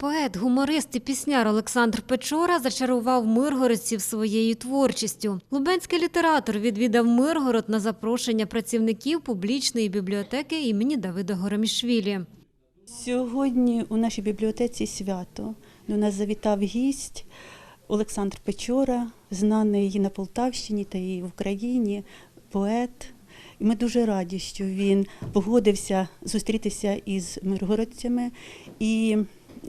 Поет, гуморист і пісняр Олександр Печора зачарував миргородців своєю творчістю. Лубенський літератор відвідав Миргород на запрошення працівників публічної бібліотеки імені Давида Горомішвілі. Сьогодні у нашій бібліотеці свято. До нас завітав гість Олександр Печора, знаний і на Полтавщині та і в Україні, поет. І ми дуже раді, що він погодився зустрітися із миргородцями і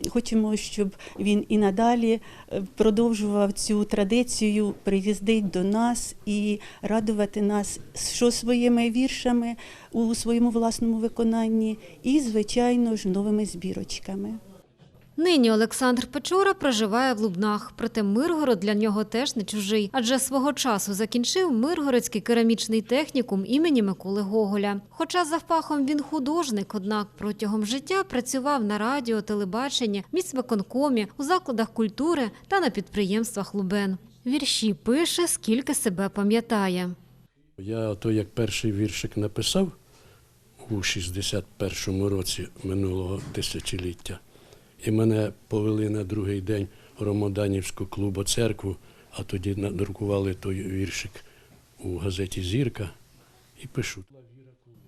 хочемо, щоб він і надалі е, продовжував цю традицію приїздити до нас і радувати нас що своїми віршами у своєму власному виконанні, і, звичайно ж, новими збірочками. Нині Олександр Печора проживає в Лубнах, проте Миргород для нього теж не чужий, адже свого часу закінчив Миргородський керамічний технікум імені Миколи Гоголя. Хоча за фахом він художник, однак протягом життя працював на радіо, телебаченні, міськвиконкомі, у закладах культури та на підприємствах Лубен. Вірші пише, скільки себе пам'ятає. Я то як перший віршик написав у 61-му році минулого тисячоліття, і мене повели на другий день в Ромоданівську клубу церкву, а тоді надрукували той віршик у газеті Зірка і пишу.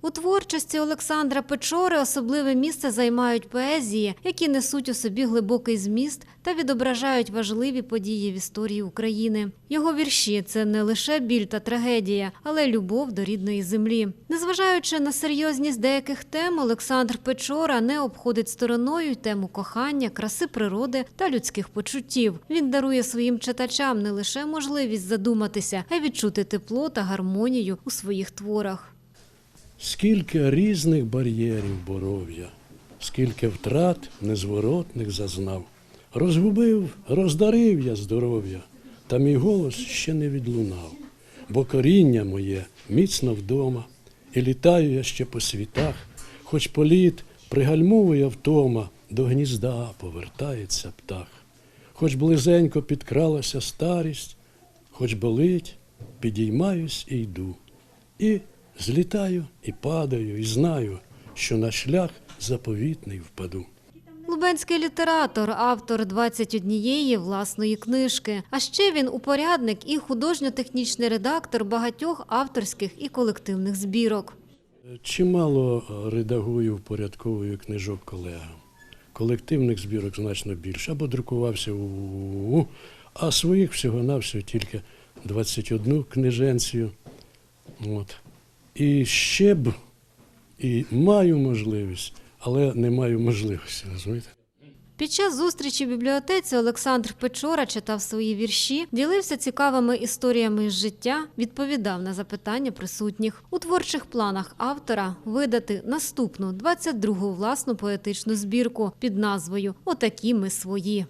У творчості Олександра Печори особливе місце займають поезії, які несуть у собі глибокий зміст та відображають важливі події в історії України. Його вірші це не лише біль та трагедія, але любов до рідної землі. Незважаючи на серйозність деяких тем, Олександр Печора не обходить стороною тему кохання, краси природи та людських почуттів. Він дарує своїм читачам не лише можливість задуматися, а й відчути тепло та гармонію у своїх творах. Скільки різних бар'єрів боров я, скільки втрат незворотних зазнав. Розгубив, роздарив я здоров'я, та мій голос ще не відлунав, бо коріння моє міцно вдома, і літаю я ще по світах, хоч політ пригальмовує втома, до гнізда повертається птах. Хоч близенько підкралася старість, хоч болить, підіймаюсь і йду. І злітаю, і падаю, і знаю, що на шлях заповітний впаду. Лубенський літератор, автор 21 власної книжки. А ще він упорядник і художньо-технічний редактор багатьох авторських і колективних збірок. Чимало редагую, впорядковую книжок колегам. Колективних збірок значно більше, або друкувався у, а своїх всього-навсього тільки 21 книженцію. От. І ще б і маю можливість, але не маю можливості, розумієте? Під час зустрічі в бібліотеці Олександр Печора читав свої вірші, ділився цікавими історіями з життя, відповідав на запитання присутніх. У творчих планах автора видати наступну 22-гу власну поетичну збірку під назвою Отакі ми свої.